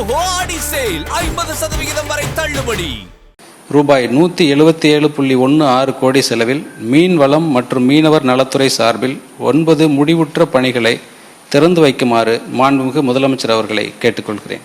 Sale ஐம்பது சதவிகிதம் வரை தள்ளுபடி. ரூபாய் நூற்றி எழுபத்தி ஏழு புள்ளி ஒன்று ஆறு கோடி செலவில் மீன்வளம் மற்றும் மீனவர் நலத்துறை சார்பில் ஒன்பது முடிவுற்ற பணிகளை திறந்து வைக்குமாறு மாண்புமிகு முதலமைச்சர் அவர்களை கேட்டுக்கொள்கிறேன்.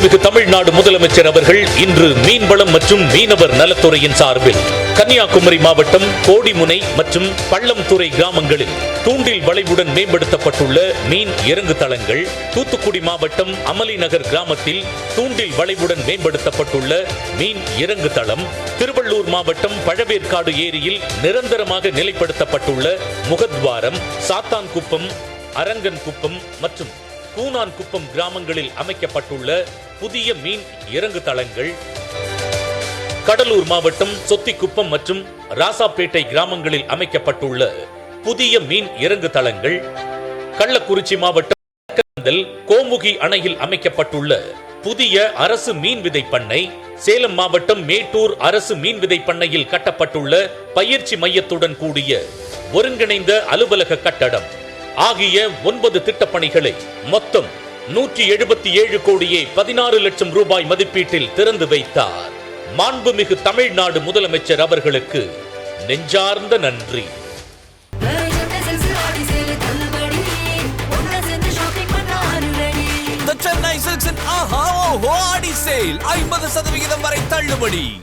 மாண்புமிகு தமிழ்நாடு முதலமைச்சர் அவர்கள் இன்று மீன்வளம் மற்றும் மீனவர் நலத்துறையின் சார்பில் கன்னியாகுமரி மாவட்டம் கோடிமுனை மற்றும் பள்ளம்துறை கிராமங்களில் தூண்டில் வளைவுடன் மேம்படுத்தப்பட்டுள்ள மீன் இறங்கு தளங்கள் தூத்துக்குடி மாவட்டம் அமளி நகர் கிராமத்தில் தூண்டில் வளைவுடன் மேம்படுத்தப்பட்டுள்ள மீன் இறங்கு தளம் திருவள்ளூர் மாவட்டம் பழவேற்காடு ஏரியில் நிரந்தரமாக நிலைப்படுத்தப்பட்டுள்ள முகத்வாரம் சாத்தான்குப்பம் அரங்கன்குப்பம் மற்றும் கூனான்குப்பம் கிராமங்களில் அமைக்கப்பட்டுள்ள புதிய மீன் இறங்கு தளங்கள் கடலூர் மாவட்டம் சொத்திக்குப்பம் மற்றும் ராசாப்பேட்டை கிராமங்களில் அமைக்கப்பட்டுள்ள புதிய மீன் இறங்கு தளங்கள் கள்ளக்குறிச்சி மாவட்டம் கோமுகி அணையில் அமைக்கப்பட்டுள்ள புதிய அரசு மீன் விதை பண்ணை சேலம் மாவட்டம் மேட்டூர் அரசு மீன் விதை பண்ணையில் கட்டப்பட்டுள்ள பயிற்சி மையத்துடன் கூடிய ஒருங்கிணைந்த அலுவலக கட்டடம். ஆகிய ஒன்பது திட்டப்பணிகளை மொத்தம் நூற்றி எழுபத்தி ஏழு கோடியே பதினாறு லட்சம் ரூபாய் மதிப்பீட்டில் திறந்து வைத்தார். மாண்புமிகு தமிழ்நாடு முதலமைச்சர் அவர்களுக்கு நெஞ்சார்ந்த நன்றி. சென்னை Chennai ஆஹா and ஆடி சேல் ஐம்பது சதவிகிதம் வரை தள்ளுபடி.